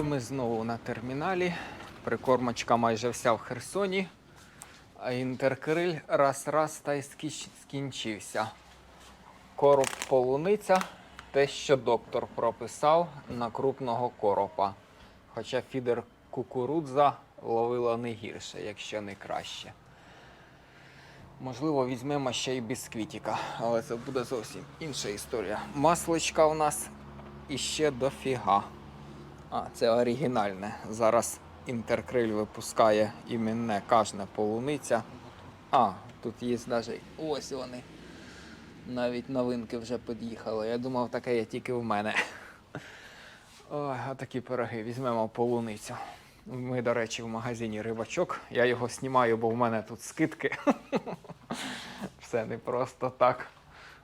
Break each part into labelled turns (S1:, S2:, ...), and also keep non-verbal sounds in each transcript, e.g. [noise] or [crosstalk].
S1: І ми знову на терміналі. Прикормочка майже вся в Херсоні. А інтеркриль раз-раз та й скінчився. Короб полуниця те, що доктор прописав на крупного коропа. Хоча фідер кукурудза ловила не гірше, якщо не краще. Можливо, візьмемо ще й бісквітіка, але це буде зовсім інша історія. Масличка у нас іще дофіга. А, це оригінальне. Зараз інтеркриль випускає іменне кожна полуниця. А, тут є навіть ось вони. Навіть новинки вже під'їхали. Я думав, таке є тільки в мене. Ой, а такі пироги. Візьмемо полуницю. Ми, до речі, в магазині рибачок. Я його знімаю, бо в мене тут скидки. [laughs] Все не просто так.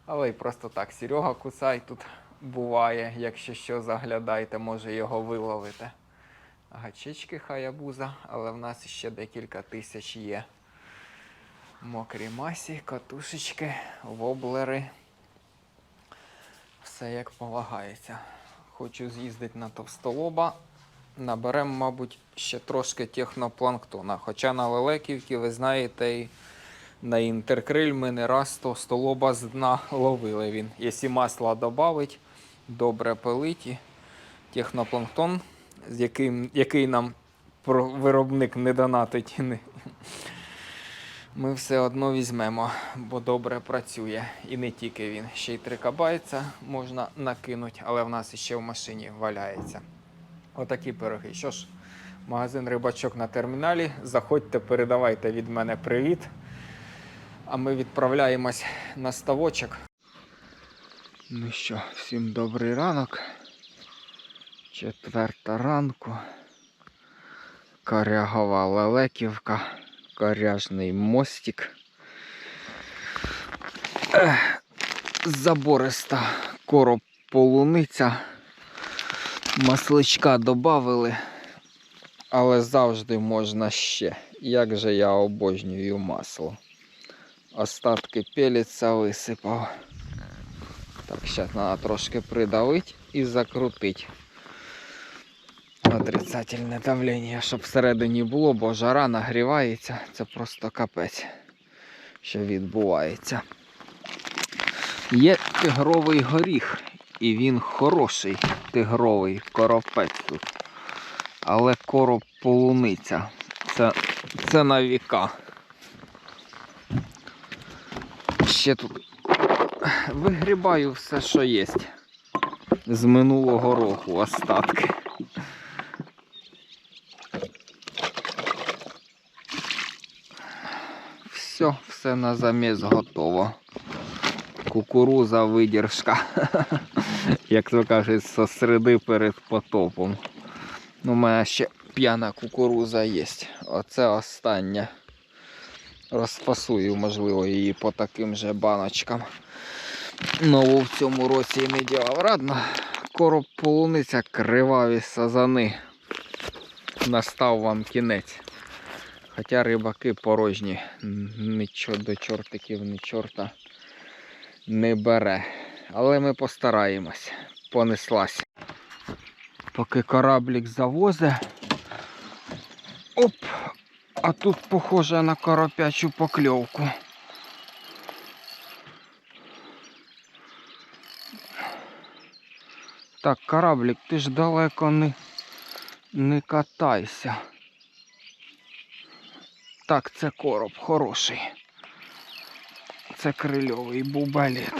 S1: Але й просто так. Серега Куцай тут буває, якщо що, заглядайте, може його виловити. Гачечки хаябуза, але в нас ще декілька тисяч є. Мокрі масі, катушечки, воблери. Все як полагається. Хочу з'їздити на товстолоба. Наберемо, мабуть, ще трошки технопланктона. Хоча на Лелеківці, ви знаєте, і на інтеркриль ми не раз товстолоба з дна ловили він. Якщо масла додавить, добре пилить технопланктон, з яким, який нам виробник не донатить. Ми все одно візьмемо, бо добре працює. І не тільки він. Ще й трикабайця можна накинути, але в нас ще в машині валяється. Отакі пироги. Що ж, магазин рибачок на терміналі. Заходьте, передавайте від мене привіт. А ми відправляємось на ставочок. Ну що, всім добрий ранок. Четверта ранку. Корягова лелеківка. Коряжний мостик. Забориста короб полуниця. Масличка додали, але завжди можна ще. Як же я обожнюю масло. Остатки пеліця висипав. Так, зараз треба трошки придавити і закрутити. Отрицательне давлення, щоб всередині було, бо жара нагрівається. Це просто капець, що відбувається. Є тигровий горіх, і він хороший тигровий коропець тут. Але короб полуниця. Це, це на віка. Ще тут вигрібаю все, що є. З минулого року остатки. Все, все на заміс готово. Кукуруза видержка. [laughs] Як то кажуть, со середи перед потопом. Ну, у мене ще п'яна кукуруза є. Оце остання. Розфасую, можливо, її по таким же баночкам. Нову в цьому році і не ділав. Радно, короб полуниця, криваві сазани. Настав вам кінець. Хоча рибаки порожні. Нічого до чортиків, ні чорта не бере. Але ми постараємось. Понеслась. Поки кораблік завозе. Оп! А тут похоже на коропячу покльовку. Так, кораблік, ти ж далеко не, не катайся. Так, це короб хороший. Це крильовий бубаліт.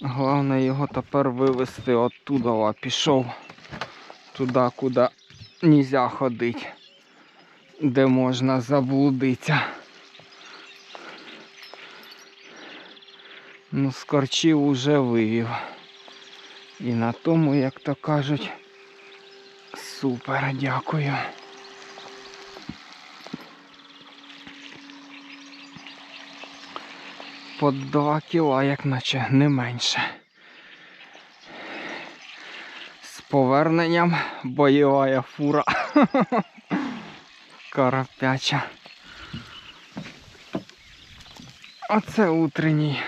S1: Головне його тепер вивезти оттуда, а пішов туди, куди нельзя ходити, де можна заблудитися. Ну, скорчів уже вивів. І на тому, як то кажуть, супер, дякую. По 2 кіла, як наче не менше. З поверненням бойова фура. [laughs] Карапяча. Оце утренній,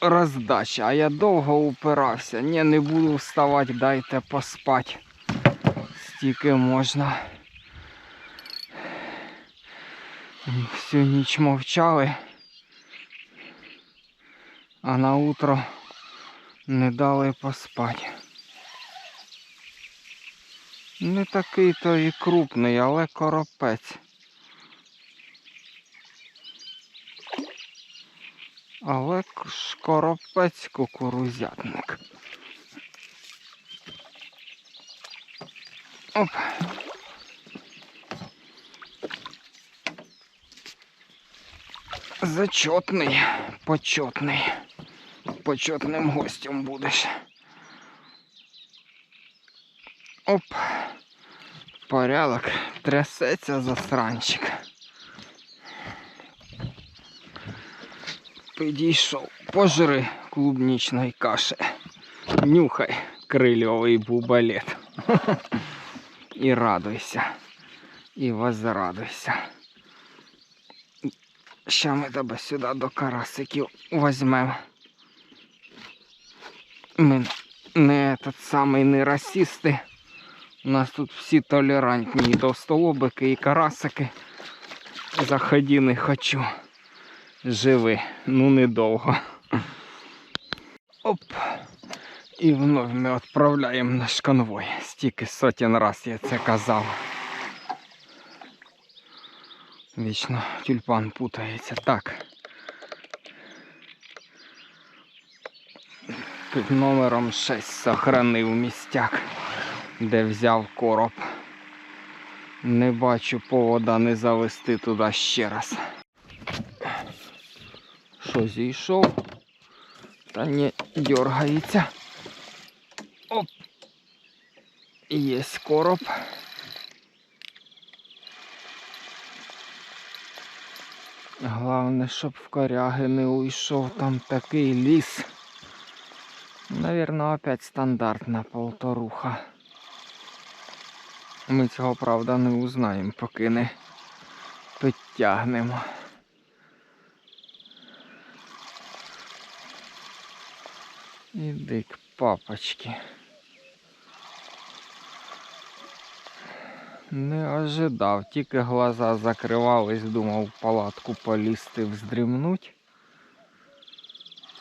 S1: роздача, а я довго упирався. Ні, не буду вставати, дайте поспати. Стільки можна. Всю ніч мовчали. А на утро не дали поспати. Не такий то і крупний, але коропець. Але к- ж коропець кукурузятник. Оп. Зачетний, почетний. Почетним гостем будеш. Оп. Порядок. Трясеться засранчик. Підійшов. Пожри клубнічної каші. Нюхай крильовий бубалет. [laughs] І радуйся. І возрадуйся. Ща ми тебе сюди до карасиків возьмемо. Ми не этот самий не расисти. У нас тут всі толерантні і товстолобики, і карасики. Заходи не хочу. Живи, ну недовго. Оп. І вновь ми відправляємо наш конвой. Стільки сотень раз я це казав. Вічно тюльпан путається. Так. Під номером 6 сохранив містяк, де взяв короб. Не бачу повода не завести туди ще раз. Що зійшов? Та не дергається. Оп. Є короб. Головне, щоб в коряги не уйшов там такий ліс. Наверно, опять стандартна полторуха. Ми цього, правда, не узнаємо, поки не підтягнемо. Іди к папочки. Не ожидав, тільки глаза закривались, думав палатку полізти вздрімнуть.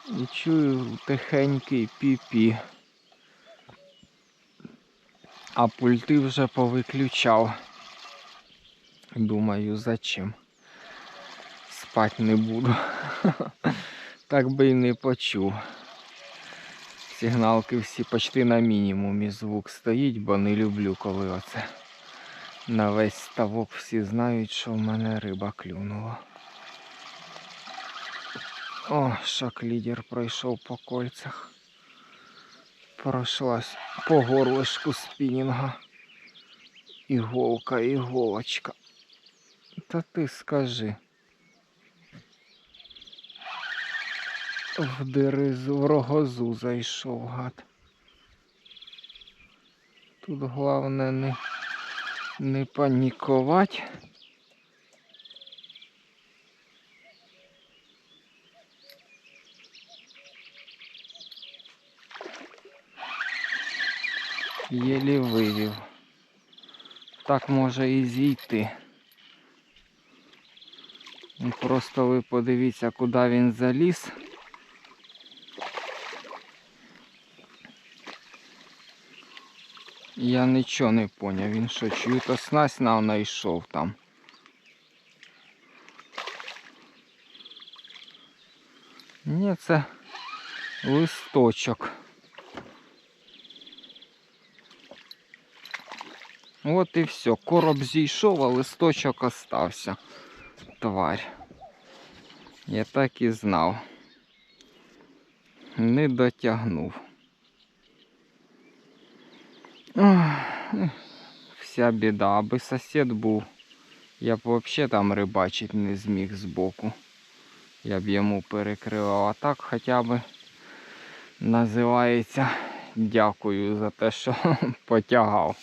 S1: І чую тихенький пі-пі. А пульти вже повиключав. Думаю, зачем? Спать не буду. [laughs] Так би й не почув. Сигналки всі почти на мінімумі звук стоїть, бо не люблю, коли оце. На весь ставок всі знають, що в мене риба клюнула. О, шок-лідер пройшов по кольцях. Пройшлась по горлишку спінінга. Іголка, іголочка. Та ти скажи. В диризу, в рогозу зайшов гад. Тут головне не, не панікувати. Єлі вивів. Так може і зійти. Ну, Просто ви подивіться, куди він заліз. Я нічого не поняв, він що, чию-то снасть нам знайшов там. Ні, це листочок. От і все. Короб зійшов, а листочок остався. Тварь. Я так і знав. Не дотягнув. Вся біда, аби сусід був. Я б взагалі там рибачить не зміг збоку. Я б йому перекривав. А так хоча б називається дякую за те, що [laughs] потягав.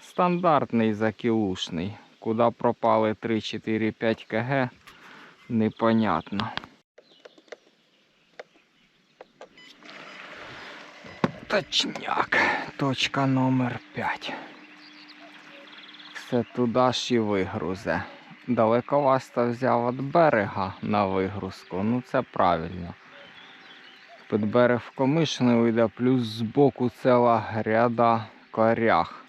S1: Стандартний закілушний. Куди пропали 3, 4, 5 кг, непонятно. Точняк. Точка номер 5. Все туди ж і вигрузе. Далековасто взяв від берега на вигрузку. Ну це правильно. Під берег в комишни йде, плюс збоку ціла гряда корях.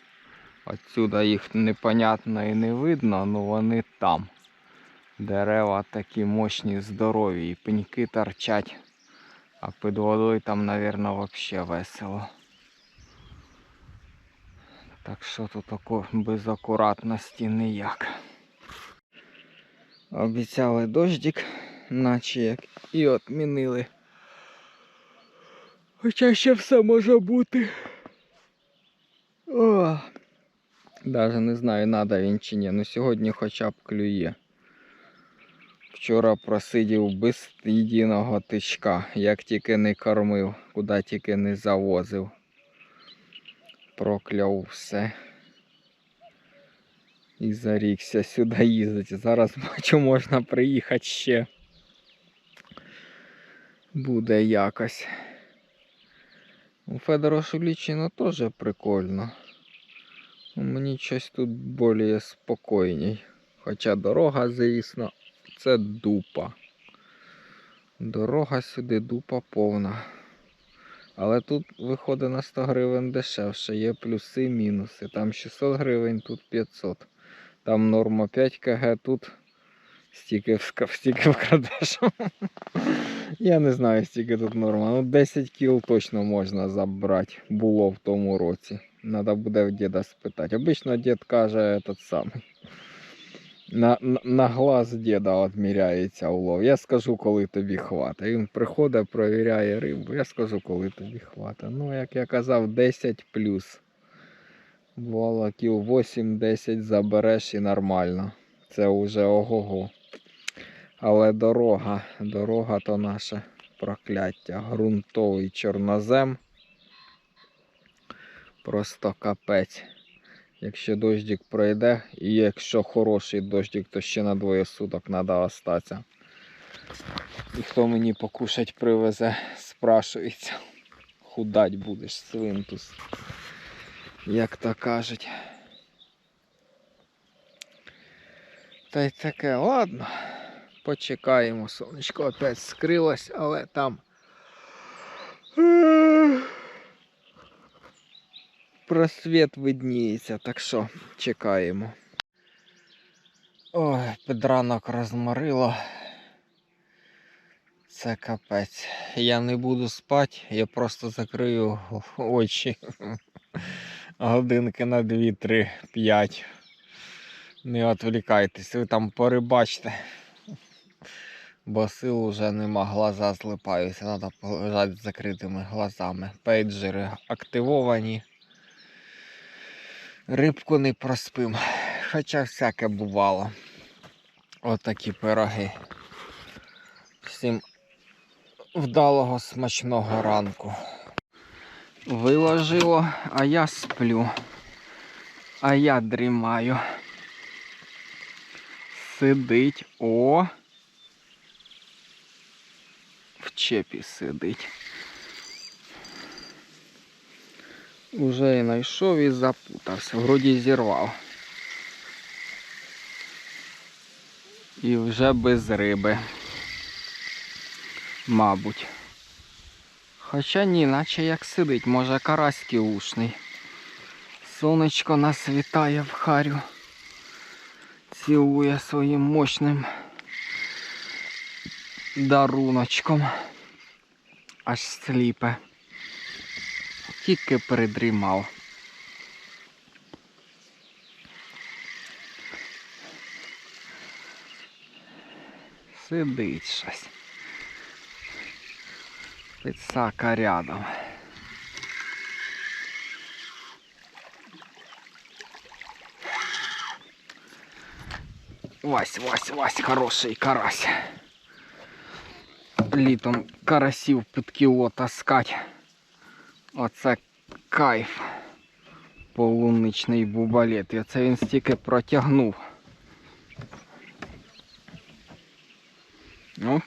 S1: Отсюда їх непонятно і не видно, але вони там. Дерева такі мощні, здорові, і пеньки торчать. А під водою там, мабуть, взагалі весело. Так що тут без акуратності ніяк. Обіцяли дождик, наче як і отмінили. Хоча ще все може бути. О, Даже не знаю, надо він чи ні. Ну сьогодні хоча б клює. Вчора просидів без єдиного тичка, як тільки не кормив, куди тільки не завозив. Прокляв все. І зарікся сюди їздити. Зараз [laughs] бачу, можна приїхати ще. Буде якось. У Федора Шулічина теж прикольно. Ну, Мені щось тут більш спокійній. Хоча дорога, звісно, це дупа. Дорога сюди дупа повна. Але тут виходить на 100 гривень дешевше, є плюси і мінуси. Там 600 гривень, тут 500. Там норма 5 кг, тут стільки, вкрадеш. [laughs] Я не знаю, стільки тут норма. Ну 10 кіл точно можна забрати. Було в тому році. Надо буде в діда спитати. Обично дід каже этот самий. На, на, глаз діда відміряється улов. Я скажу, коли тобі хватить. Він приходить, провіряє рибу. Я скажу, коли тобі хватить. Ну, як я казав, 10 плюс. Бувало, кіл 8-10 забереш і нормально. Це вже ого-го. Але дорога, дорога то наше прокляття. Грунтовий чорнозем. Просто капець. Якщо дощик пройде, і якщо хороший дощик, то ще на двоє суток треба остатися. І хто мені покушать привезе, спрашується. Худать будеш, свинтус. Як то кажуть. Та й таке, ладно. Почекаємо, сонечко опять скрилось, але там. Просвіт видніється, так що чекаємо. Ой, під ранок розморило. Це капець. Я не буду спати, я просто закрию очі. Годинки на 2, 3, 5. Не відволікайтесь, ви там порибачте. Бо сил уже нема, глаза злипаються, треба полежати з закритими глазами. Пейджери активовані. Рибку не проспим. Хоча всяке бувало. Отакі пироги. Всім вдалого смачного ранку. Виложило, а я сплю. А я дрімаю. Сидить. О! В чепі сидить. Уже і знайшов і запутався. Вроді зірвав. І вже без риби. Мабуть. Хоча ні, наче як сидить, може карась кілушний. Сонечко нас вітає в харю. Цілує своїм мощним даруночком. Аж сліпе. Тільки передрімав. Сидить щось. Підсака рядом. Вась, Вась, Вась, хороший карась. Літом карасів під кіло таскать. Оце кайф. Полуничний бубалет. І оце він стільки протягнув. Оп.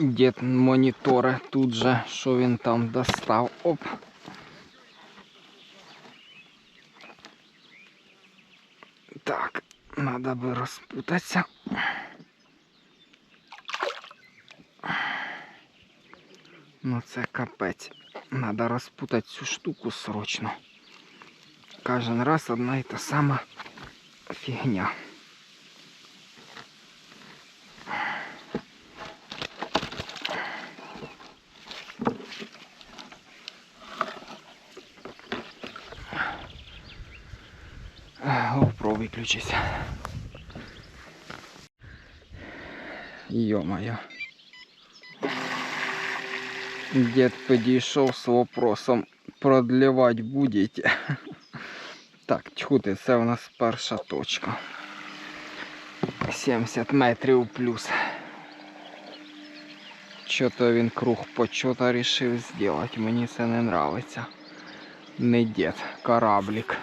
S1: Дід монітори тут же, що він там достав. Оп. Так, надо би розпутатися. Ну це капець. Надо розпутати цю штуку срочно. Кожен раз одна і та сама фігня. GoPro виключиться. Йо-моє. Дед підійшов з вопросом продлівати будете. [laughs] Так, чхути, це у нас перша точка. 70 метрів плюс. Чого-то він круг почота рішив зробити. Мені це не нравиться. Не дід, кораблик.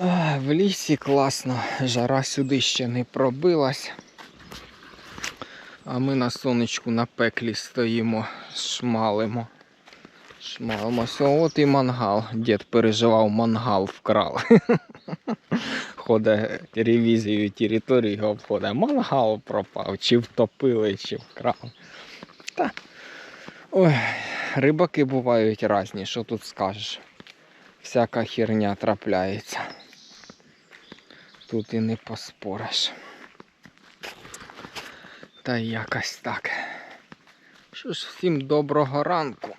S1: Ех, В лісі класно, жара сюди ще не пробилась. А ми на сонечку на пеклі стоїмо, шмалимо. Шмалимося. От і мангал. Дід переживав, мангал вкрали. [laughs] Ходить ревізію території обходить. Мангал пропав, чи втопили, чи вкрали. Та. Ой, рибаки бувають різні, що тут скажеш. Всяка херня трапляється. Тут і не поспориш. Та якось так. Що ж, всім доброго ранку.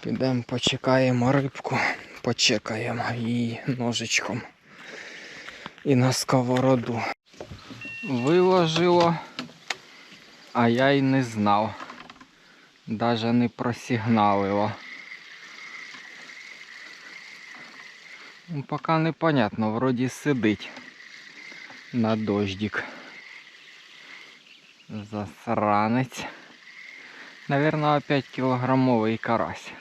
S1: Підемо почекаємо рибку, почекаємо її ножичком. І на сковороду. Виложило, а я й не знав. Даже не просигналило. Ну, Поки непонятно, вроді сидить на дождик. Засранець. Наверно, опять кілограмовий карась.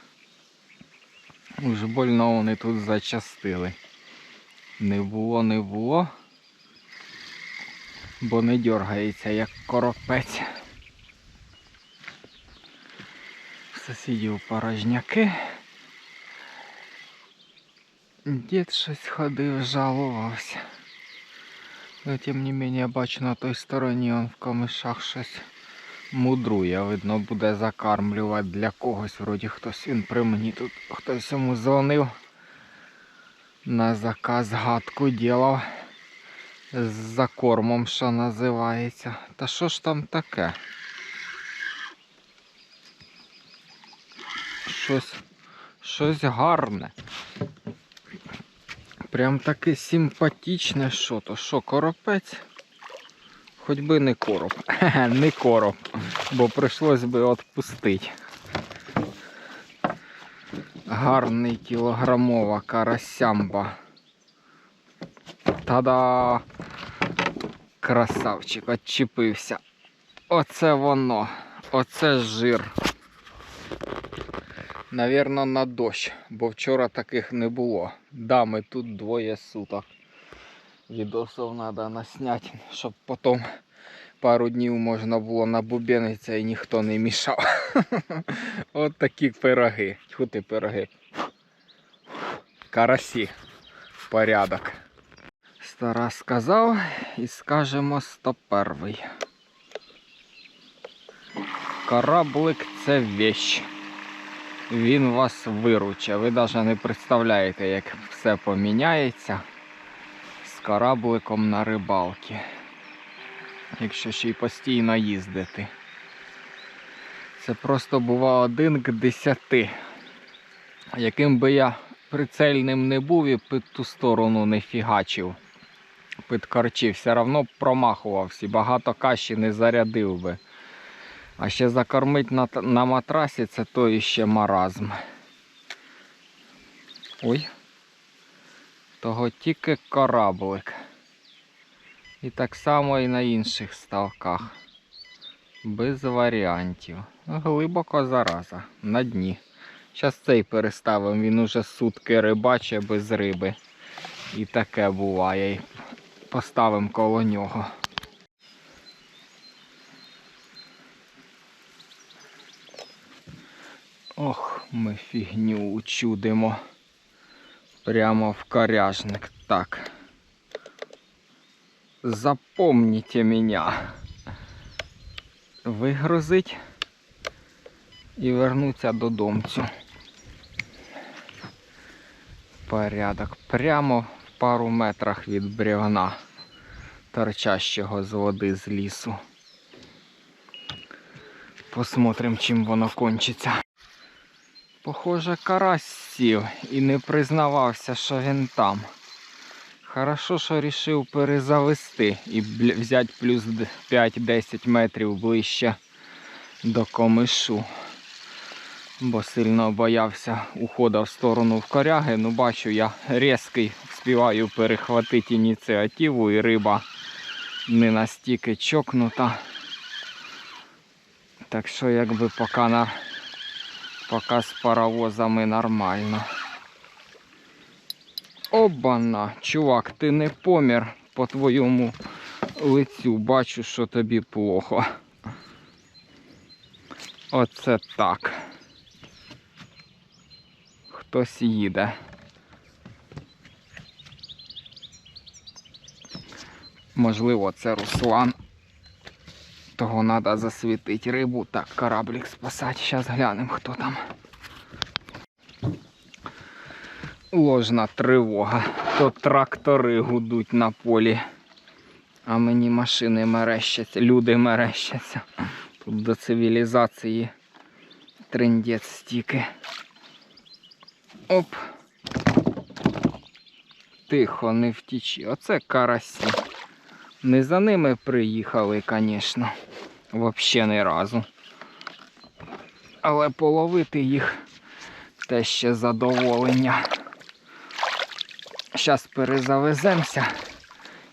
S1: Уж больно вони тут зачастили. Не було, не було. Бо не дергається, як коропець. Сусідів порожняки. Дід щось ходив, жалувався. Но тим не менее бачу на той стороні он в камишах щось мудрує. Видно, буде закармлювати для когось. Вроді хтось він при мені тут хтось йому дзвонив. На заказ гадку ділав. З закормом, що називається. Та що ж там таке? Щось, щось гарне. Прям таке симпатичне що то. Що, коропець? Хоч би не короб. Не короб, бо прийшлось би відпустити. Гарний кілограмова карасямба. Та-да! Красавчик, відчепився. Оце воно. Оце жир. Навірно, на дощ, бо вчора таких не було. Да, ми тут двоє суток. Відосів треба насняти, щоб потім пару днів можна було набубенитися і ніхто не мішав. [laughs] От такі пироги. Тьху ти пироги. Карасі. Порядок. Стара сказав і скажемо 101. Кораблик це вещь. Він вас вируче. Ви навіть не представляєте, як все поміняється з корабликом на рибалки. Якщо ще й постійно їздити. Це просто бува один к десяти. Яким би я прицельним не був і під ту сторону не фігачив, під корчі, все одно промахувався, багато каші не зарядив би. А ще закормить на, на матрасі це то іще маразм. Ой. Того тільки кораблик. І так само і на інших ставках. Без варіантів. Глибоко зараза, на дні. Зараз цей переставимо, він уже сутки рибаче без риби. І таке буває. Поставимо коло нього. Ох, ми фігню учудимо. Прямо в коряжник. Так. Запомните меня. Вигрузить і вернуться додомцю. Порядок. Прямо в пару метрах від бревна, торчащого з води з лісу. Посмотрим, чим воно кончиться. Похоже, карась сів і не признавався, що він там. Хорошо, що рішив перезавести і взяти плюс 5-10 метрів ближче до комишу. Бо сильно боявся ухода в сторону в коряги. Ну бачу, я різкий співаю перехватити ініціативу і риба не настільки чокнута. Так що якби поки на поки з паровозами нормально. Обана, чувак, ти не помір по твоєму лицю. Бачу, що тобі плохо. Оце так. Хтось їде. Можливо, це Руслан. Того треба засвітити рибу. Так, кораблик спасати. Зараз глянемо, хто там. Ложна тривога. То трактори гудуть на полі. А мені машини мерещаться, люди мерещаться. Тут до цивілізації трендець стільки. Оп. Тихо, не втічі. Оце карасі. Не за ними приїхали, звісно. Взагалі ні разу. Але половити їх те ще задоволення. Зараз перезавеземося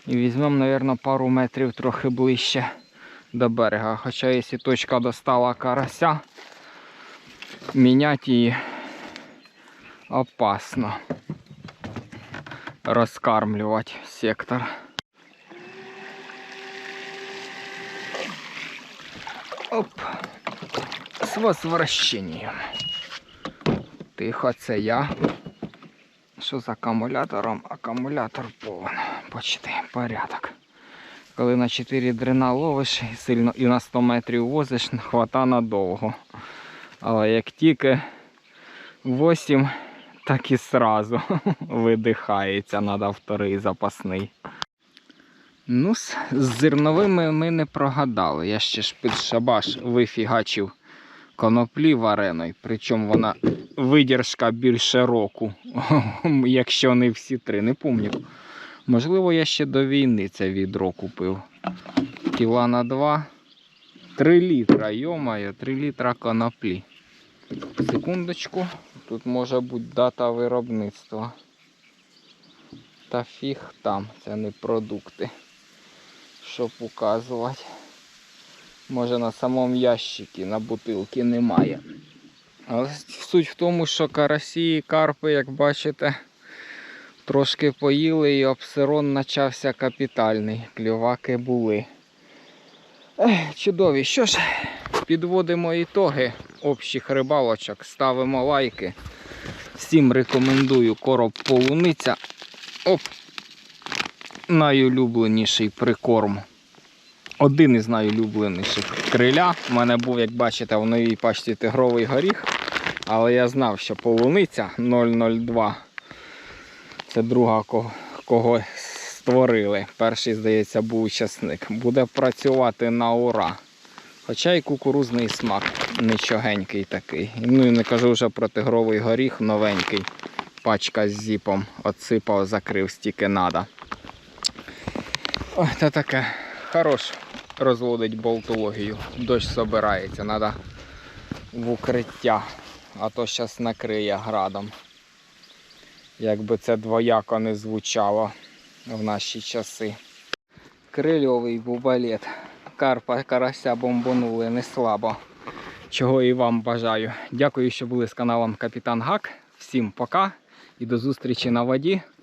S1: і візьмемо, мабуть, пару метрів трохи ближче до берега. Хоча якщо точка достала карася, міняти її опасно. Розкармлювати сектор. Оп. З возвращенням. Тихо, це я. Що з акумулятором? Акумулятор повен. Почти порядок. Коли на 4 дрена ловиш сильно і на 100 метрів возиш, хвата надовго. Але як тільки 8, так і сразу [laughs] видихається, треба вторий запасний. Ну, з зерновими ми не прогадали. Я ще ж під шабаш вифігачив коноплі вареної, причому вона видержка більше року, [laughs] якщо не всі три, не пам'ятаю. Можливо, я ще до війни це відро купив. Кіла на два. 3 літра, йомаю, 3 літра коноплі. Секундочку, тут може бути дата виробництва. Та фіг там, це не продукти. Щоб указувати. Може на самому ящикі, на бутилці немає. Але суть в тому, що карасі і карпи, як бачите, трошки поїли і обсирон почався капітальний. Клюваки були. Ех, чудові. Що ж, підводимо ітоги общих рибалочок, ставимо лайки. Всім рекомендую короб полуниця. Оп! Найулюбленіший прикорм. Один із найулюбленіших криля. У мене був, як бачите, в новій пачці тигровий горіх. Але я знав, що полуниця 002. Це друга кого, кого створили. Перший, здається, був учасник. Буде працювати на ура. Хоча й кукурузний смак нічогенький такий. Ну і не кажу вже про тигровий горіх новенький. Пачка з зіпом. Отсипав, закрив стільки надо. Ой, це таке. Хорош розводить болтологію. Дощ собирається, треба в укриття, а то зараз накриє градом. Якби це двояко не звучало в наші часи. Крильовий бубалет. Карпа карася бомбонули не слабо. Чого і вам бажаю. Дякую, що були з каналом Капітан Гак. Всім пока і до зустрічі на воді.